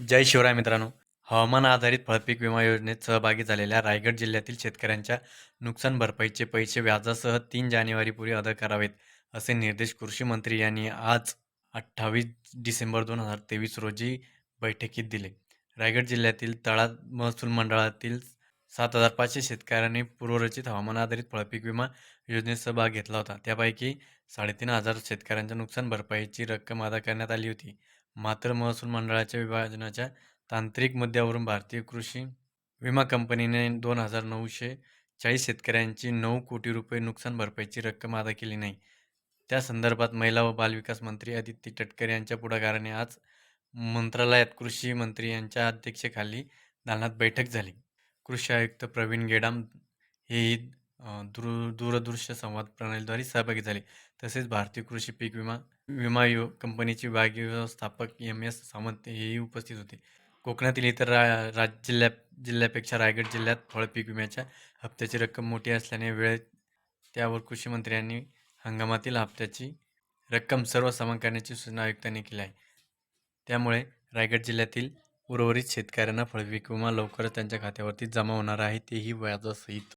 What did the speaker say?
जय शिवराय मित्रांनो. हवामान आधारित फळपीक विमा योजनेत सहभागी झालेल्या रायगड जिल्ह्यातील शेतकऱ्यांच्या नुकसान भरपाईचे पैसे व्याजासह तीन जानेवारीपूर्वी अदा करावेत असे निर्देश कृषी मंत्री यांनी आज अठ्ठावीस डिसेंबर दोन हजार तेवीस रोजी बैठकीत दिले. रायगड जिल्ह्यातील तळा महसूल मंडळातील सात हजार पाचशे शेतकऱ्यांनी पूर्वरचित हवामान आधारित फळपीक विमा योजनेत सहभाग घेतला होता. त्यापैकी साडेतीन हजार शेतकऱ्यांच्या नुकसान भरपाईची रक्कम अदा करण्यात आली होती. मात्र महसूल मंडळाच्या विभाजनाच्या तांत्रिक मुद्द्यावरून भारतीय कृषी विमा कंपनीने दोन हजार नऊशे चाळीस शेतकऱ्यांची नऊ कोटी रुपये नुकसान भरपाईची रक्कम अदा केली नाही. त्या संदर्भात महिला व बालविकास मंत्री आदित्य तटकरे यांच्या पुढाकाराने आज मंत्रालयात कृषी मंत्री यांच्या अध्यक्षतेखाली दालनात बैठक झाली. कृषी आयुक्त प्रवीण गेडाम हेही दूर दूरदृश्य संवाद प्रणालीद्वारे सहभागी झाले. तसेच भारतीय कृषी पीक विमा विमा यो कंपनीचे विभागीय व्यवस्थापक एम. एस. सामंत हेही उपस्थित होते. कोकणातील इतर रा राज जिल्ह्यात जिल्ह्यापेक्षा रायगड जिल्ह्यात फळपीक विम्याच्या हप्त्याची रक्कम मोठी असल्याने वेळेत त्यावर कृषी मंत्र्यांनी हंगामातील हप्त्याची रक्कम सर्व समान करण्याची सूचना आयुक्तांनी केली आहे. त्यामुळे रायगड जिल्ह्यातील उर्वरित शेतकऱ्यांना फळपीक विमा लवकरच त्यांच्या खात्यावरती जमा होणार आहे तेही व्याजासहित.